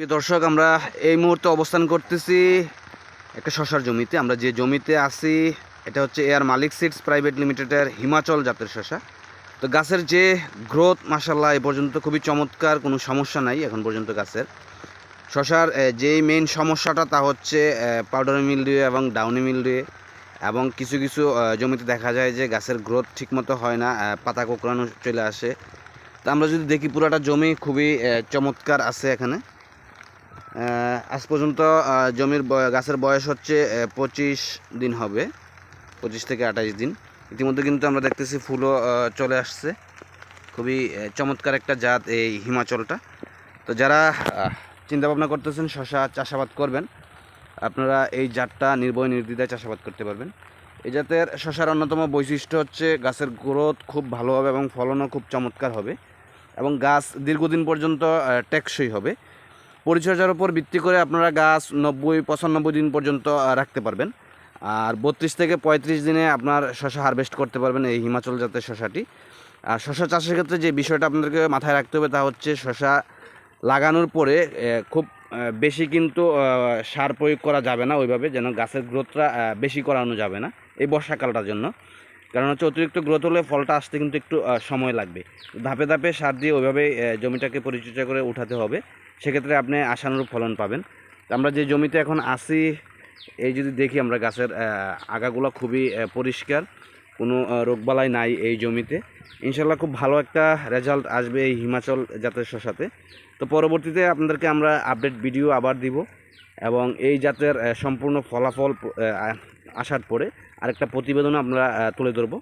দর্শক, আমরা এই মুহূর্তে অবস্থান করতেছি একটা শশার জমিতে। আমরা যে জমিতে আছি, এটা হচ্ছে এয়ার মালিক সিডস প্রাইভেট লিমিটেডের হিমাচল জাতের শশা। তো গাছের যে গ্রোথ মাসাল্লাহ এ পর্যন্ত খুবই চমৎকার, কোনো সমস্যা নাই এখন পর্যন্ত গাছের। শশার যেই মেইন সমস্যাটা তা হচ্ছে পাউডার মিলডিউ এবং ডাউনি মিল মিলডিউ এবং কিছু কিছু জমিতে দেখা যায় যে গাছের গ্রোথ ঠিকমতো হয় না পাতা কোঁকড়ানো চলে আসে। তো আমরা যদি দেখি, পুরাটা জমি খুবই চমৎকার আছে এখানে। আজ পর্যন্ত জমির গাছের বয়স হচ্ছে পঁচিশ দিন হবে। পঁচিশ থেকে আঠাশ দিন। ইতিমধ্যে কিন্তু আমরা দেখতেছি ফুলও চলে আসছে। খুবই চমৎকার একটা জাত এই হিমাচলটা। তো যারা চিন্তা ভাবনা করতেছেন, শশা চাষাবাদ করবেন, আপনারা এই জাতটা নির্ভয় নির্দ্বিধায় চাষাবাদ করতে পারবেন। এই জাতের শশার অন্যতম বৈশিষ্ট্য হচ্ছে, গাছের গ্রোথ খুব ভালো হবে এবং ফলনও খুব চমৎকার হবে এবং গাছ দীর্ঘদিন পর্যন্ত টেকসই হবে। পরিচর্যার উপর ভিত্তি করে আপনারা গাছ নব্বই, পঁচানব্বই দিন পর্যন্ত রাখতে পারবেন। আর বত্রিশ থেকে পঁয়ত্রিশ দিনে আপনার শশা হারভেস্ট করতে পারবেন এই হিমাচল জাতের শশাটি। আর শশা চাষের ক্ষেত্রে যে বিষয়টা আপনাদেরকে মাথায় রাখতে হবে তা হচ্ছে শশা লাগানোর পরে খুব বেশি কিন্তু সার প্রয়োগ করা যাবে না ওইভাবে, যেন গাছের গ্রোথটা বেশি করানো যাবে না এই বর্ষাকালটার জন্য। কারণ হচ্ছে অতিরিক্ত গ্রোথ হলে ফলটা আসতে কিন্তু একটু সময় লাগবে। ধাপে ধাপে সার দিয়ে ওইভাবে জমিটাকে পরিচর্যা করে উঠাতে হবে। সেক্ষেত্রে আপনি আশানুরূপ ফলন পাবেন। আমরা যে জমিতে এখন আসি এই যদি দেখি আমরা গাছের আগাগুলো খুবই পরিষ্কার। কোনো রোগবালাই নাই এই জমিতে। ইনশাল্লাহ খুব ভালো একটা রেজাল্ট আসবে এই হিমাচল জাতের শশাতে। তো পরবর্তীতে আপনাদেরকে আমরা আপডেট ভিডিও আবার দিব এবং এই জাতের সম্পূর্ণ ফলাফল আসার পরে আরেকটা প্রতিবেদন আমরা তুলে ধরবো।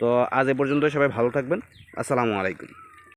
তো আজ এ পর্যন্ত সবাই ভালো থাকবেন। আসসালামু আলাইকুম।